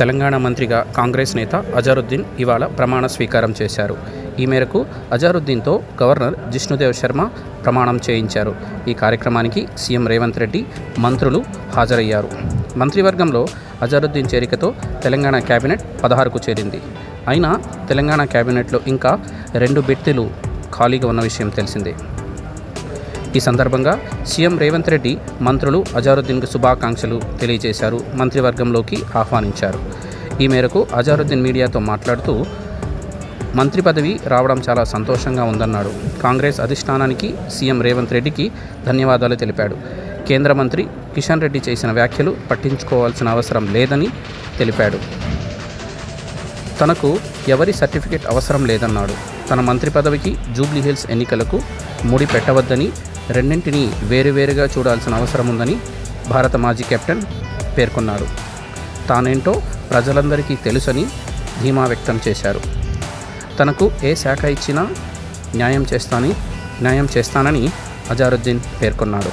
తెలంగాణ మంత్రిగా కాంగ్రెస్ నేత అజారుద్దీన్ ఇవాళ ప్రమాణ స్వీకారం చేశారు. ఈ మేరకు అజారుద్దీన్తో గవర్నర్ జిష్ణుదేవ్ శర్మ ప్రమాణం చేయించారు. ఈ కార్యక్రమానికి సీఎం రేవంత్ రెడ్డి మంత్రులు హాజరయ్యారు. మంత్రివర్గంలో అజారుద్దీన్ చేరికతో తెలంగాణ కేబినెట్ పదహారుకు చేరింది. అయినా తెలంగాణ కేబినెట్లో ఇంకా రెండు బెర్తీలు ఖాళీగా ఉన్న విషయం తెలిసిందే. ఈ సందర్భంగా సీఎం రేవంత్ రెడ్డి మంత్రులు అజారుద్దీన్కు శుభాకాంక్షలు తెలియజేశారు. మంత్రివర్గంలోకి ఆహ్వానించారు. ఈ మేరకు అజారుద్దీన్ మీడియాతో మాట్లాడుతూ మంత్రి పదవి రావడం చాలా సంతోషంగా ఉందన్నాడు. కాంగ్రెస్ అధిష్టానానికి సీఎం రేవంత్ రెడ్డికి ధన్యవాదాలు తెలిపాడు. కేంద్ర మంత్రి కిషన్ రెడ్డి చేసిన వ్యాఖ్యలు పట్టించుకోవాల్సిన అవసరం లేదని తెలిపాడు. తనకు ఎవరి సర్టిఫికేట్ అవసరం లేదన్నాడు. తన మంత్రి పదవికి జూబ్లీ హిల్స్ ఎన్నికలకు ముడి పెట్టవద్దని రెండింటినీ వేరువేరుగా చూడాల్సిన అవసరం ఉందని భారత మాజీ కెప్టెన్ పేర్కొన్నాడు తానేంటో ప్రజలందరికీ తెలుసని ధీమా వ్యక్తం చేశారు. తనకు ఏ శాఖ ఇచ్చినా న్యాయం చేస్తానని న్యాయం చేస్తానని అజారుద్దీన్ పేర్కొన్నాడు